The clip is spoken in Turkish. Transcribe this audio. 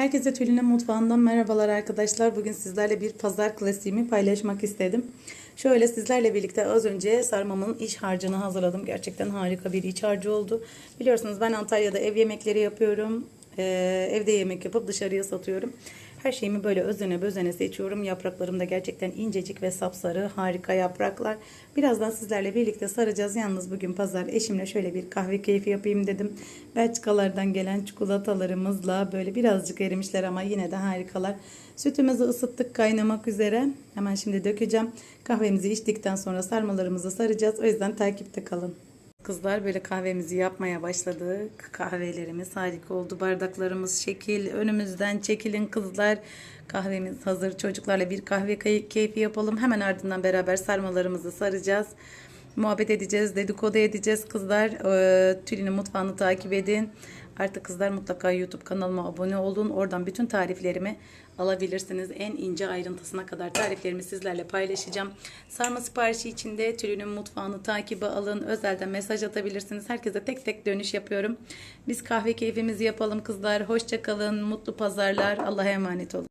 Herkese Tülin'in mutfağından merhabalar arkadaşlar. Bugün sizlerle bir pazar klasiğimi paylaşmak istedim. Şöyle sizlerle birlikte az önce sarmamın iç harcını hazırladım. Gerçekten harika bir iç harcı oldu. Biliyorsunuz ben Antalya'da ev yemekleri yapıyorum. Ee, evde yemek yapıp dışarıya satıyorum. Her şeyimi böyle özene bözene seçiyorum. Yapraklarım da gerçekten incecik ve sapsarı harika yapraklar. Birazdan sizlerle birlikte saracağız. Yalnız bugün pazar eşimle şöyle bir kahve keyfi yapayım dedim. Belçikalardan gelen çikolatalarımızla böyle birazcık erimişler ama yine de harikalar. Sütümüzü ısıttık kaynamak üzere. Hemen şimdi dökeceğim. Kahvemizi içtikten sonra sarmalarımızı saracağız. O yüzden takipte kalın. Kızlar böyle kahvemizi yapmaya başladık. Kahvelerimiz harika oldu. Bardaklarımız şekil. Önümüzden çekilin kızlar. Kahvemiz hazır. Çocuklarla bir kahve key- keyfi yapalım. Hemen ardından beraber sarmalarımızı saracağız. Muhabbet edeceğiz, dedikodu edeceğiz kızlar. Ee, Tülin'in mutfağını takip edin. Artık kızlar mutlaka YouTube kanalıma abone olun. Oradan bütün tariflerimi alabilirsiniz. En ince ayrıntısına kadar tariflerimi sizlerle paylaşacağım. Sarma siparişi için de Tülünün mutfağını takibe alın. Özelden mesaj atabilirsiniz. Herkese tek tek dönüş yapıyorum. Biz kahve keyfimizi yapalım kızlar. Hoşça kalın. Mutlu pazarlar. Allah'a emanet olun.